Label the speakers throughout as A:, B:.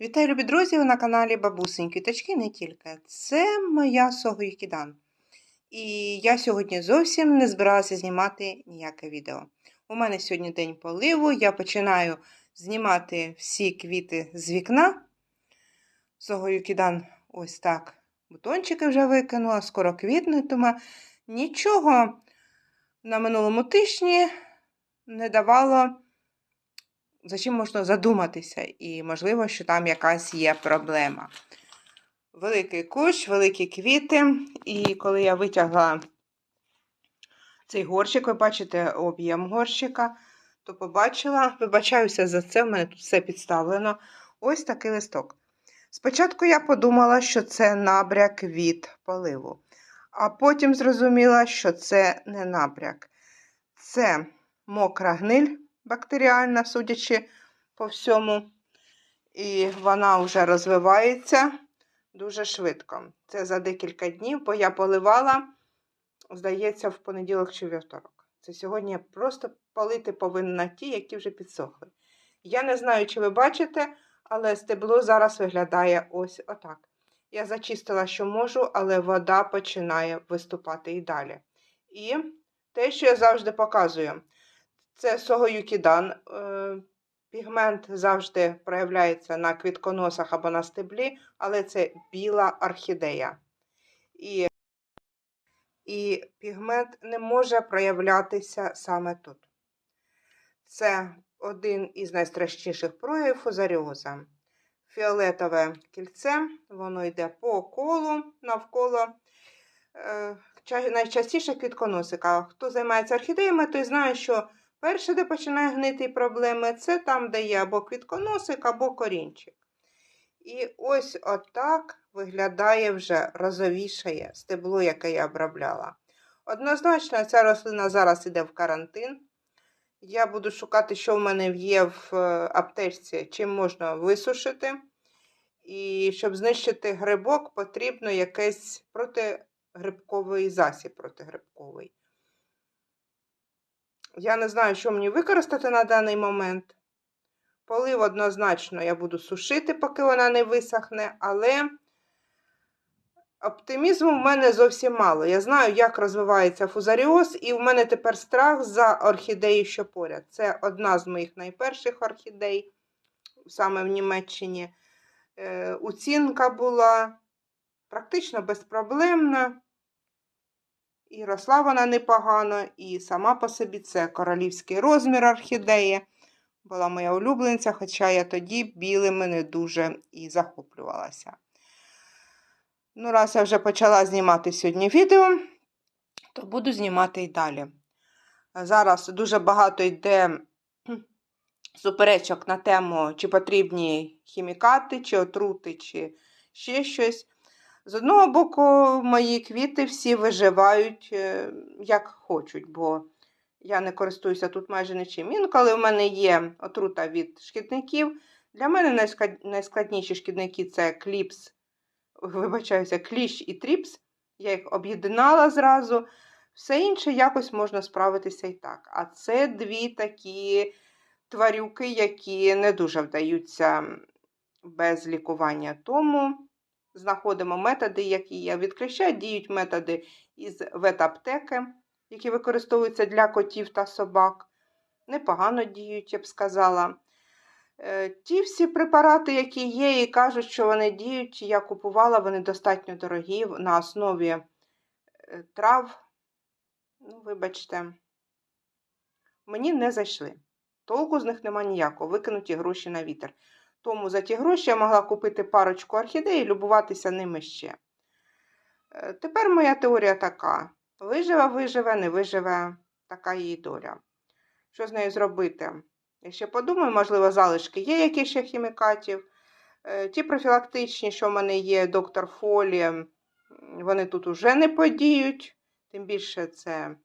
A: Вітаю, любі друзі! Ви на каналі Бабусеньки Квіточки не тільки. Це моя Согоюкідан. І я сьогодні зовсім не збиралася знімати ніяке відео. У мене сьогодні день поливу. Я починаю знімати всі квіти з вікна. Согоюкідан ось так. Бутончики вже викинула, скоро квітнутиме. Нічого на минулому тижні не давало за чим можна задуматися, і, можливо, що там якась є проблема. Великий кущ, великі квіти, і коли я витягла цей горщик, ви бачите об'єм горщика, то побачила, вибачаюся за це, в мене тут все підставлено. Ось такий листок. Спочатку я подумала, що це набряк від поливу, а потім зрозуміла, що це не набряк. Це мокра гниль бактеріальна, судячи по всьому. І вона вже розвивається дуже швидко. Це за декілька днів, бо я поливала, здається, в понеділок чи вівторок. Це сьогодні я просто полити повинна ті, які вже підсохли. Я не знаю, чи ви бачите, але стебло зараз виглядає ось отак. Я зачистила, що можу, але вода починає виступати і далі. І те, що я завжди показую. Це согоюкідан. Е, Пігмент завжди проявляється на квітконосах або на стеблі, але це біла орхідея. І, і пігмент не може проявлятися саме тут. Це один із найстрашніших проявів фузаріоза. Фіолетове кільце, воно йде по колу навколо. Е, найчастіше квітконосика. Хто займається орхідеями, той знає, що Перше, де починає гнити проблеми, це там, де є або квітконосик, або корінчик. І ось отак виглядає вже розовішає стебло, яке я обробляла. Однозначно, ця рослина зараз йде в карантин. Я буду шукати, що в мене є в е, аптечці, чим можна висушити. І щоб знищити грибок, потрібно якийсь протигрибковий засіб протигрибковий. Я не знаю, що мені використати на даний момент. Полив однозначно я буду сушити, поки вона не висохне, але оптимізму в мене зовсім мало. Я знаю, як розвивається фузаріоз, і в мене тепер страх за орхідею, що поряд. Це одна з моїх найперших орхідей, саме в Німеччині. Е, оцінка була практично безпроблемна. І росла вона непогано, і сама по собі це королівський розмір орхідеї. Була моя улюбленця, хоча я тоді білими не дуже і захоплювалася. Ну, раз я вже почала знімати сьогодні відео, то буду знімати і далі. Зараз дуже багато йде суперечок на тему, чи потрібні хімікати, чи отрути, чи ще щось. З одного боку, мої квіти всі виживають е, як хочуть, бо я не користуюся тут майже нічим. Інколи в мене є отрута від шкідників. Для мене найскладніші шкідники це кліпс, вибачаюся, кліщ і тріпс. Я їх об'єднала зразу. Все інше якось можна справитися і так. А це дві такі тварюки, які не дуже вдаються без лікування. Тому знаходимо методи, які є. Від кліща діють методи із ветаптеки, які використовуються для котів та собак. Непогано діють, я б сказала. Е, ті всі препарати, які є, і кажуть, що вони діють, я купувала, вони достатньо дорогі на основі е, трав. Ну, Вибачте, мені не зайшли. Толку з них нема ніякого, викинуті гроші на вітер. Тому за ті гроші я могла купити парочку орхідей і любуватися ними ще. Е, тепер моя теорія така: виживе, виживе, не виживе, така її доля. Що з нею зробити? Я ще подумаю, можливо, залишки є якісь ще хімікатів. Е, ті профілактичні, що в мене є, доктор Фолі, вони тут уже не подіють. Тим більше це,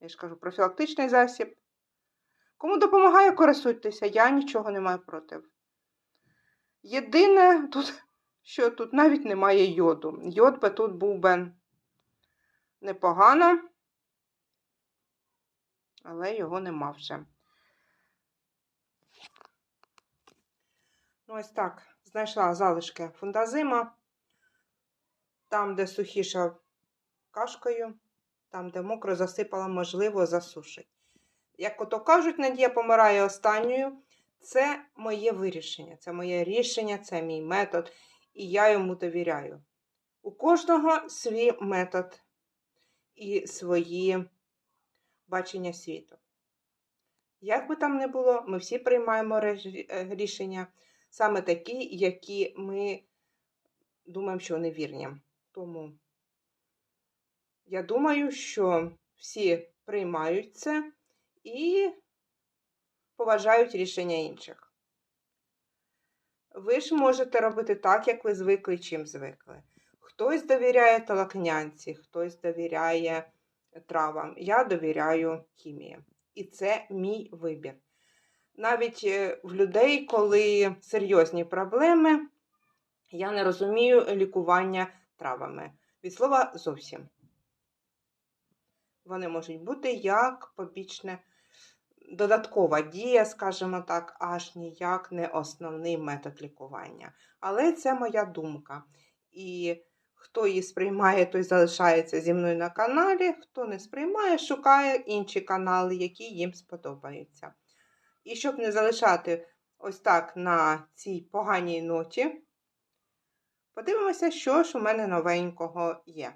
A: я ж кажу, профілактичний засіб. Кому допомагає, користуйтеся, я нічого не маю проти. Єдине, тут, що тут навіть немає йоду. Йод би тут був би непогано, але його нема вже. Ну, Ось так. Знайшла залишки фундазима. Там, де сухіша кашкою, там, де мокро засипала, можливо, засушить. Як ото кажуть, Надія помирає останньою. Це моє вирішення, це моє рішення, це мій метод, і я йому довіряю. У кожного свій метод і свої бачення світу. Як би там не було, ми всі приймаємо рішення саме такі, які ми думаємо, що вони вірні. Тому я думаю, що всі приймають це і поважають рішення інших. Ви ж можете робити так, як ви звикли, чим звикли. Хтось довіряє талакнянці, хтось довіряє травам. Я довіряю хімії. І це мій вибір. Навіть е, в людей, коли серйозні проблеми, я не розумію лікування травами. Від слова зовсім. Вони можуть бути як побічне додаткова дія, скажімо так, аж ніяк не основний метод лікування. Але це моя думка. І хто її сприймає, той залишається зі мною на каналі. Хто не сприймає, шукає інші канали, які їм сподобаються. І щоб не залишати ось так на цій поганій ноті, подивимося, що ж у мене новенького є.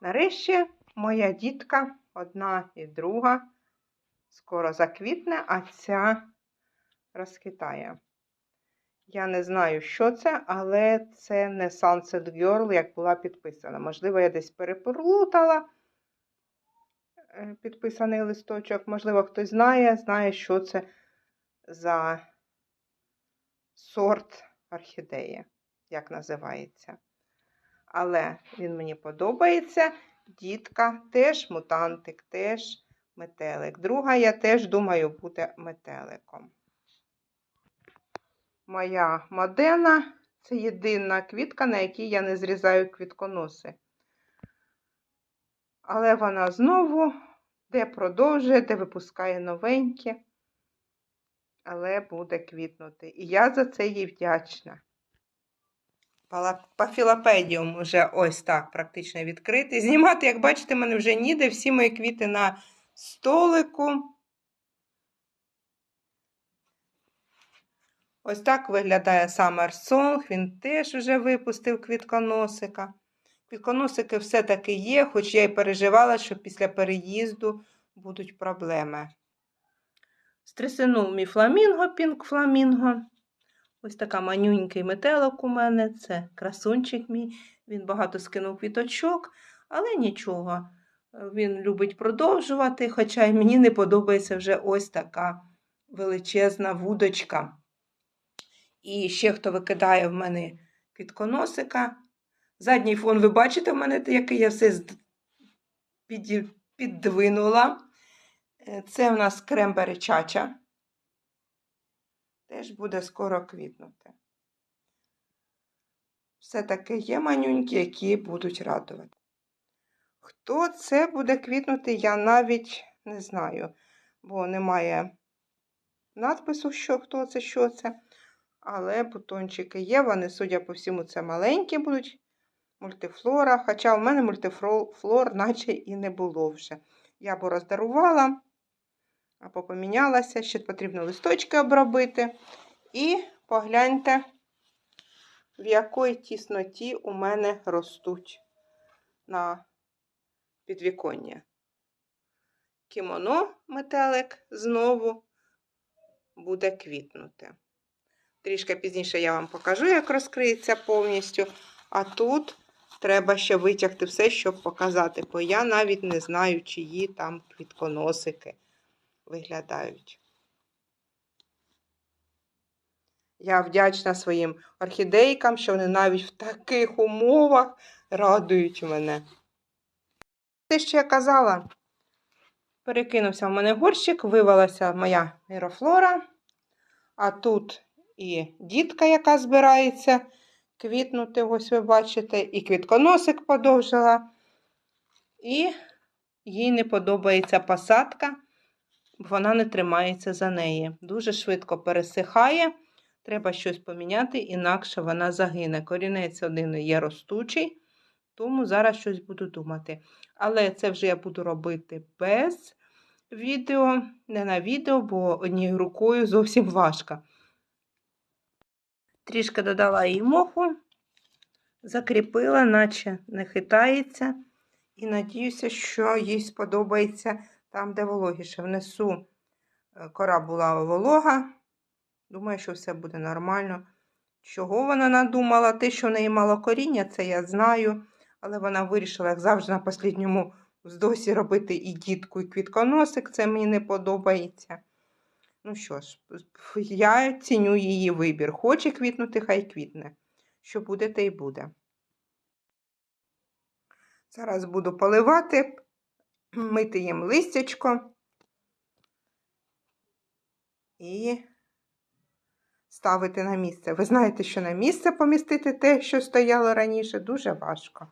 A: Нарешті моя дітка, одна і друга, скоро заквітне, а ця розквітає. Я не знаю, що це, але це не Sunset Girl, як була підписана. Можливо, я десь переплутала е, підписаний листочок. Можливо, хтось знає, знає, що це за сорт орхідеї, як називається. Але він мені подобається. Дітка теж мутантик, теж метелик. Друга, я теж думаю, буде метеликом. Моя модена це єдина квітка, на якій я не зрізаю квітконоси. Але вона знову де продовжує, де випускає новенькі, але буде квітнути. І я за це їй вдячна. Пафілопедіум вже ось так практично відкритий. Знімати, як бачите, мене вже ніде. Всі мої квіти на столику. Ось так виглядає Summer Song. Він теж вже випустив квітконосика. Квітконосики все-таки є, хоч я й переживала, що після переїзду будуть проблеми. Стресинув мій фламінго, пінк фламінго. Ось така манюнький метелок у мене. Це красунчик мій. Він багато скинув квіточок, але нічого. Він любить продовжувати, хоча й мені не подобається вже ось така величезна вудочка. І ще хто викидає в мене квітконосика. Задній фон, ви бачите, в мене який я все під, піддвинула. Це в нас крембери чача. Теж буде скоро квітнути. Все-таки є манюньки, які будуть радувати. Хто це буде квітнути, я навіть не знаю, бо немає надпису, що хто це, що це. Але бутончики є, вони, судя по всьому, це маленькі будуть мультифлора. Хоча у мене мультифлор, наче і не було вже. Я б роздарувала, або помінялася, ще потрібно листочки обробити. І погляньте, в якій тісноті у мене ростуть на підвіконня. Кімоно метелик знову буде квітнути. Трішки пізніше я вам покажу, як розкриється повністю. А тут треба ще витягти все, щоб показати, бо я навіть не знаю, чиї там квітконосики виглядають. Я вдячна своїм орхідейкам, що вони навіть в таких умовах радують мене. Те, що я казала, перекинувся в мене горщик, вивелася моя мірофлора, а тут і дітка, яка збирається квітнути, ось ви бачите, і квітконосик подовжила. І їй не подобається посадка, вона не тримається за неї. Дуже швидко пересихає, Треба щось поміняти, інакше вона загине. Корінець один є ростучий, тому зараз щось буду думати. Але це вже я буду робити без відео, не на відео, бо однією рукою зовсім важко. Трішки додала їй моху, закріпила, наче не хитається. І надіюся, що їй сподобається там, де вологіше. Внесу е, кора була волога. Думаю, що все буде нормально. Чого вона надумала? Те, що в неї мало коріння, це я знаю. Але вона вирішила, як завжди, на останньому вздосі робити і дітку, і квітконосик. Це мені не подобається. Ну що ж, я ціню її вибір. Хоче квітнути, хай квітне. Що буде, те й буде. Зараз буду поливати, мити їм листячко і ставити на місце. Ви знаєте, що на місце помістити те, що стояло раніше, дуже важко.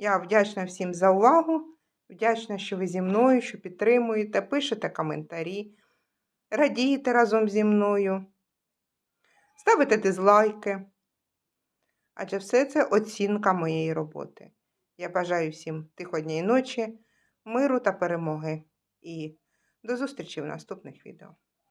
A: Я вдячна всім за увагу. Вдячна, що ви зі мною, що підтримуєте, пишете коментарі, радієте разом зі мною, ставите дизлайки. Адже все це оцінка моєї роботи. Я бажаю всім тиходньої ночі, миру та перемоги. І до зустрічі в наступних відео.